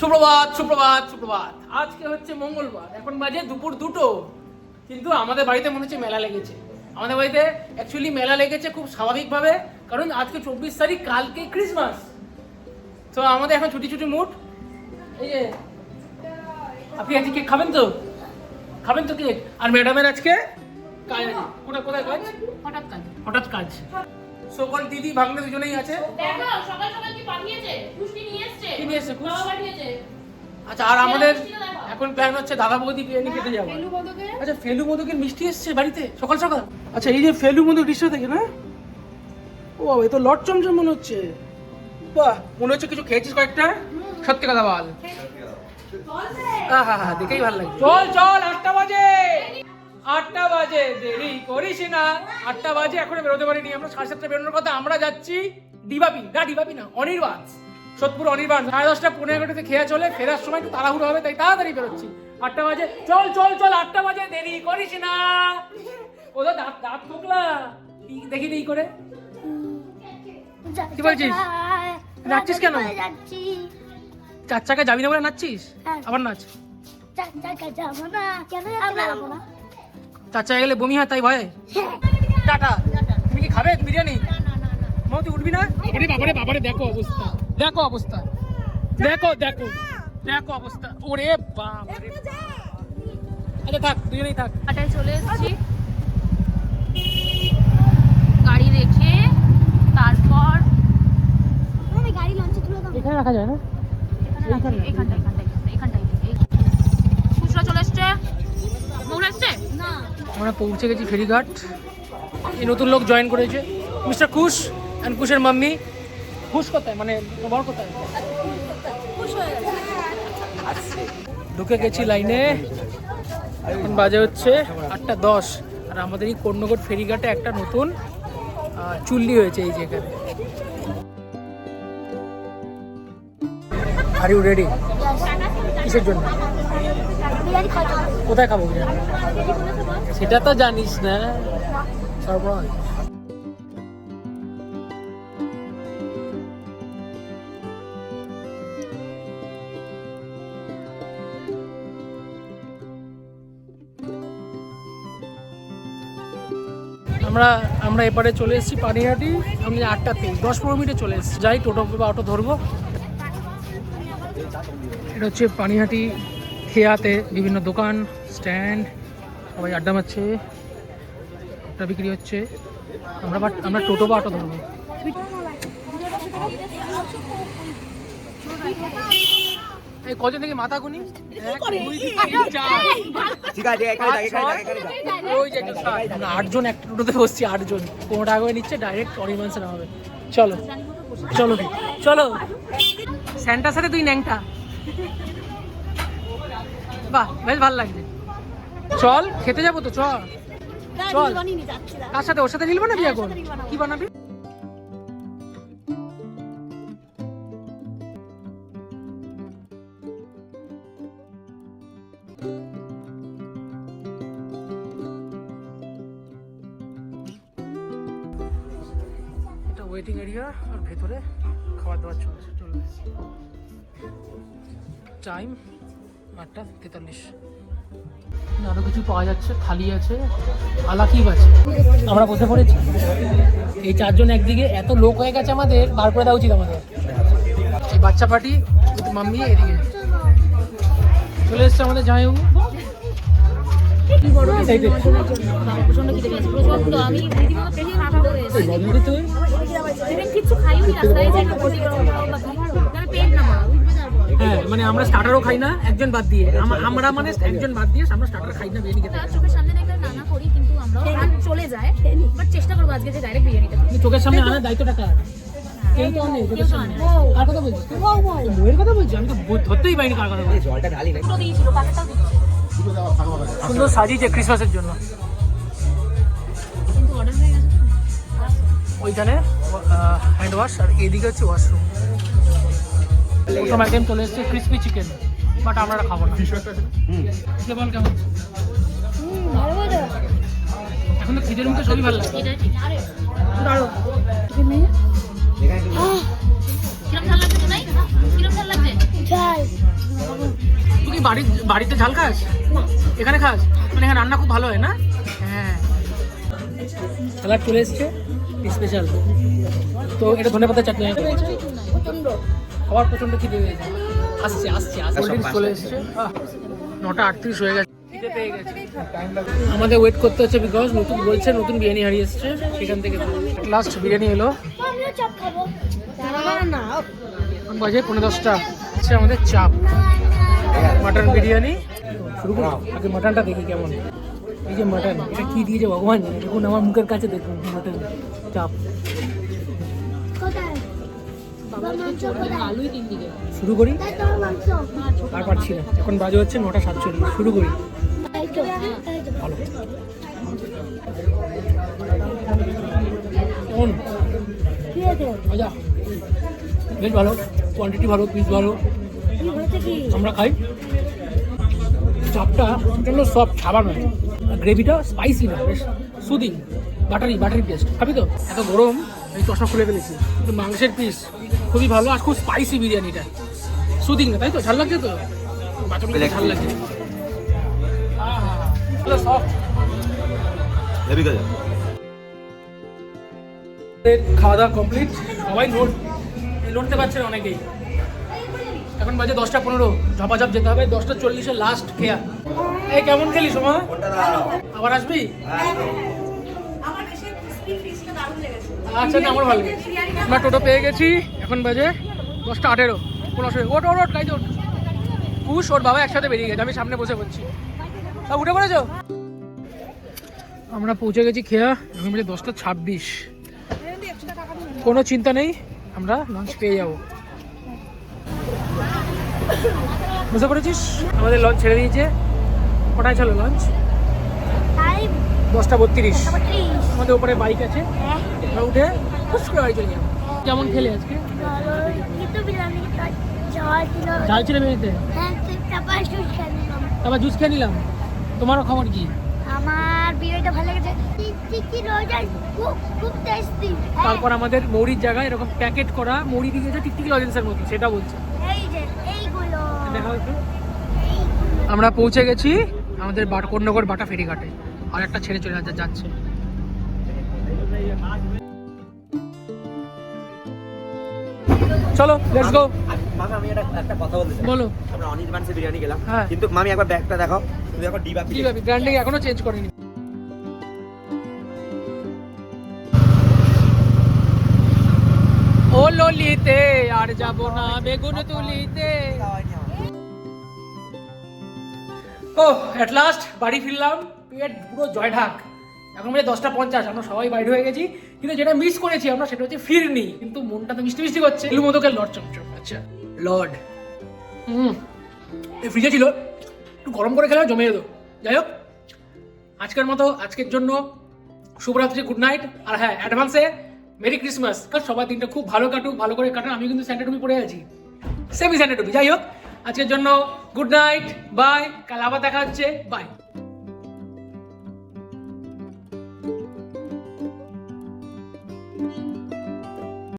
সুপ্রভাত সুপ্রভাত সুপ্রভাত। আজকে হচ্ছে মঙ্গলবার এখন বাজে দুপুর দুটো। কিন্তু আমাদের বাড়িতে মনে হচ্ছে মেলা লেগেছে। আমাদের বাড়িতে অ্যাকচুয়ালি মেলা লেগেছে খুব স্বাভাবিকভাবে কারণ আজকে চব্বিশ তারিখ কালকে ক্রিসমাস তো আমাদের এখন ছুটি ছুটি মুড এই যে আপনি আজকে কেক খাবেন তো? খাবেন তো কেক আর ম্যাডামের আজকে কাজ কোথায় কোথায় কাজ? হঠাৎ কাজ। হঠাৎ কাজ। সকল দিদি ভাগ্নে দুজনেই আছে। দেখো সকাল সকাল কি পাঠিয়েছে? পুষ্টি নিয়ে এসেছে? কি নিয়ে এসেছে? বাবা পাঠিয়েছে। আচ্ছা আর আমাদের এখন প্ল্যান হচ্ছে দাদা বৌদি বিরিয়ানি খেতে যাব ফেলু বন্ধুকে আচ্ছা ফেলু মধুকের মিষ্টি এসছে বাড়িতে? সকাল সকাল? আচ্ছা এই যে ফেলু মধু দৃশ্য থেকে না? ও বাবা এ তো লট চমচম মনে হচ্ছে। বাহ মনে হচ্ছে কিছু খেয়েছিস কয়েকটা? সত্যি কথা বল। হ্যাঁ হ্যাঁ দেখেই ভালো লাগে চল চল আটটা বাজে। আটটা বাজে দেরি করিস না। আটটা বাজে এখনও বেরোতে পারিনি। আমরা সাড়ে সাতটা বেরোনোর কথা আমরা যাচ্ছি ডিবাপি। না ডিবাপি না অনির্বাণ। সোদপুর অনির্বাণ। সাড়ে দশটা পনেরো এগারোটাতে খেয়া চলে ফেরার সময় একটু তাড়াহুড়ো হবে তাই তাড়াতাড়ি বেরোচ্ছি। আটটা বাজে চল চল চল আটটা বাজে দেরি করিস না। ও তো দাঁত দাঁত ঠোকলা দেখি দেই করে। কি বলছিস? নাচছিস কেন? চার চাকা যাবি না বলে নাচছিস? হ্যাঁ। আবার নাচ। চার চাকা যাব না। কেন যাব চার গেলে বমি হয় তাই ভয়ে? টাটা। তুমি কি খাবে? বিরিয়ানি? মাও তুই উঠবি না? আরে বাবারে বাবারে দেখো অবস্থা। দেখো অবস্থা। দেখো দেখো। দেখো অবস্থা। ওরে বাপ রে আচ্ছা থাক দুজনেই থাক। হাটায় চলে এসেছি। গাড়ি রেখে তারপর গাড়ি লঞ্চে তুলে দাও। এখানে রাখা যায় না? এখানে এইখানটা এইখানটাই এই খুচরা চলে এসছে। আমরা পৌঁছে গেছি ফেরিঘাট। এই নতুন লোক জয়েন করেছে। মিস্টার খুশ অ্যান্ড খুশের মাম্মি। খুশ কোথায়? মানে তোমার কোথায়? ঢুকে গেছি লাইনে এখন বাজে হচ্ছে আটটা দশ। আর আমাদের এই কর্ণগর ফেরিঘাটে একটা নতুন চুল্লি হয়েছে এই যেখানে। আর ইউ রেডি কিসের জন্য। কোথায় খাব সেটা তো জানিস না। আমরা আমরা এপারে চলে এসেছি পানিহাটি। আমি আটটাতে, দশ পনেরো মিনিটে চলে এসেছি। যাই টোটো বা অটো ধরবো। এটা হচ্ছে পানিহাটি খেয়াতে বিভিন্ন দোকান স্ট্যান্ড সবাই আড্ডা মারছে একটা বিক্রি হচ্ছে। আমরা আমরা টোটো বা অটো ধরবো। এই কজন থেকে মাথা গুনি আটজন একটা টোটোতে বসছি আটজন। পনেরো টাকা করে নিচ্ছে ডাইরেক্ট অনিমান্সে নামাবে চলো। চলো। চলো। স্যান্টার সাথে তুই ন্যাংটা। বাহ বেশ ভালো লাগছে। চল খেতে যাব তো চল। চল। কার সাথে? ওর সাথে রিল বানাবি এখন? কি বানাবি? এটা ওয়েটিং এরিয়া আর ভেতরে খাবার দাবার চলছে চলবে টাইম আটটা তেতাল্লিশ। আরও কিছু পাওয়া যাচ্ছে থালি আছে আলাকিব আছে। আমরা বসে পড়েছি। এই চারজন একদিকে এত লোক হয়ে গেছে আমাদের বার করে দেওয়া উচিত আমাদের। এই বাচ্চা পার্টি মাম্মি এদিকে। চলে এসছে আমাদের জামাইবাবু। হয়ে কিচ্ছু খাইও নি হ্যাঁ মানে আমরা স্টার্টারও খাই না একজন বাদ দিয়ে। আমরা মানে একজন বাদ দিয়ে আমরা স্টার্টার খাই না বিরিয়ানি খেতে। চোখের সামনে দেখলে নানা করি কিন্তু আমরাও খান চলে যায়। বাট চেষ্টা করব আজকে যে ডাইরেক্ট বিরিয়ানিটা খাব। কিন্তু চোখের সামনে আনার দায়িত্বটা কার? কেউ তো নেই চোখের সামনে। কার কথা বলছিস বইয়ের কথা বলছি আমি তো বই- ধরতেই পারিনি কার কথা বলছি জলটা ঢালি না দুটো দিয়েছিল পাকেটটাও দিচ্ছে। সুন্দর সাজিয়েছে ক্রিসমাসের জন্য। হয়ে। ওইখানে হ্যান্ড ওয়াশ আর এদিকে হচ্ছে ওয়াশরুম প্রথম আইটেম চলে এসেছে ক্রিসপি চিকেন বাট আমরা খাব না। কেমন? কেমন এখন তো খিদের মুখে সবই ভালো তুই কি বাড়ির বাড়িতে ঝাল খাস? এখানে খাস? মানে এখানে রান্না খুব ভালো হয় না? হ্যাঁ। স্যালাড চলে এসছে স্পেশাল তো এটা ধনে পাতা চাটনি খাবার প্রচণ্ড খিদে হয়ে গেছে আসছে আসছে চলে এসছে। নটা আটত্রিশ হয়ে গেছে। খিদে পেয়ে গেছে। আমাদের ওয়েট করতে হচ্ছে বিকজ নতুন বলছে নতুন বিরিয়ানি হারিয়ে এসছে। সেখান থেকে লাস্ট বিরিয়ানি এলো। বাজে পনেরো দশটা। হচ্ছে আমাদের চাপ। মাটন বিরিয়ানি। শুরু করি। আগে মাটনটা দেখি কেমন। এই যে মাটন এটা কি দিয়েছে ভগবান দেখুন আমার মুখের কাছে দেখুন মাটন চাপ। কোথায়? শুরু করি? আর পারছি না। এখন বাজে হচ্ছে নটা সাতচল্লিশ। শুরু করি? ভালো। মজা বেশ ভালো। কোয়ান্টিটি ভালো পিস ভালো। আমরা খাই। চাপটা প্রচণ্ড সব খাবার নয় গ্রেভিটা স্পাইসি না বেশ সুদিং বাটারি বাটারি টেস্ট খাবি তো? এত গরম আমি চশমা খুলে ফেলেছি। মাংসের পিস খুবই ভালো আর খুব স্পাইসি বিরিয়ানিটা সুদিং না তাই তো? ঝাল লাগছে তো? বাচ্চাগুলো ঝাল লাগছে। খাওয়া দাওয়া কমপ্লিট সবাই লোড লড়তে পারছে না অনেকেই। এখন বাজে দশটা পনেরো। ঝপাঝপ যেতে হবে। দশটা চল্লিশে লাস্ট খেয়া। এই কেমন খেলি সময় আবার আসবি? আচ্ছা না আমার ভালো। আমরা টোটো পেয়ে গেছি। এখন বাজে দশটা আঠেরো অসুবিধা ওট ওট ওট গাইজ ওট কুশ ওর বাবা একসাথে বেরিয়ে গেছে আমি সামনে বসে বলছি। সব উঠে পড়েছো? আমরা পৌঁছে গেছি খেয়া এখন বাজে দশটা ছাব্বিশ। কোনো চিন্তা নেই আমরা লঞ্চ পেয়ে যাব। বুঝতে পেরেছিস? আমাদের লঞ্চ ছেড়ে দিয়েছে। কটায় ছিল লঞ্চ দশটা বত্রিশ। আমাদের উপরে বাইক আছে। হ্যাঁ। আমরা উঠে খুশ করে বাড়ি চলে যাব। কেমন খেলে আজকে? ঝাল ছিল হ্যাঁ তারপর জুস খেয়ে নিলাম। তোমারও খবর কি? আমার বিরিয়ানিটা ভালো লেগেছে। টেস্টি তারপর আমাদের মৌরির জায়গায় এরকম প্যাকেট করা মৌরি দিয়ে গেছে টিকটিকি লজেন্সের মতো সেটা বলছে। আমরা পৌঁছে গেছি আমাদের বাট কন্যগর বাটা ফেরিঘাটে আর একটা ছেড়ে চলে যাচ্ছে। চলো লেটস গো মামি আমি একটা একটা কথা বলতে চাই। বলো। আমরা অনির্বাণসে বিরিয়ানি গেলাম হ্যাঁ। কিন্তু মামি একবার ব্যাগটা দেখাও তুমি এখন ডিবা কি ব্র্যান্ডিং এখনও চেঞ্জ করেনি। ও ললিতে আর যাব না বেগুন তুলিতে। ও এট লাস্ট বাড়ি ফিরলাম পেট পুরো জয় ঢাক এখন বাজে দশটা পঞ্চাশ আমরা সবাই বাইরে হয়ে গেছি। কিন্তু যেটা মিস করেছি আমরা সেটা হচ্ছে ফিরনি। কিন্তু মনটা তো মিষ্টি মিষ্টি করছে। এলু মতো লর্ড চমচম আচ্ছা। লর্ড। হুম। এই ফ্রিজে ছিল। একটু গরম করে খেলে জমে যেত যাই হোক আজকের মতো আজকের জন্য শুভরাত্রি গুড নাইট আর হ্যাঁ অ্যাডভান্সে মেরি ক্রিসমাস কারণ সবার দিনটা খুব ভালো কাটুক ভালো করে কাটান। আমি কিন্তু স্যান্টা টুপি পরে আছি। সেমি স্যান্টা টুপি যাই হোক আজকের জন্য গুড নাইট বাই কাল আবার দেখা হচ্ছে বাই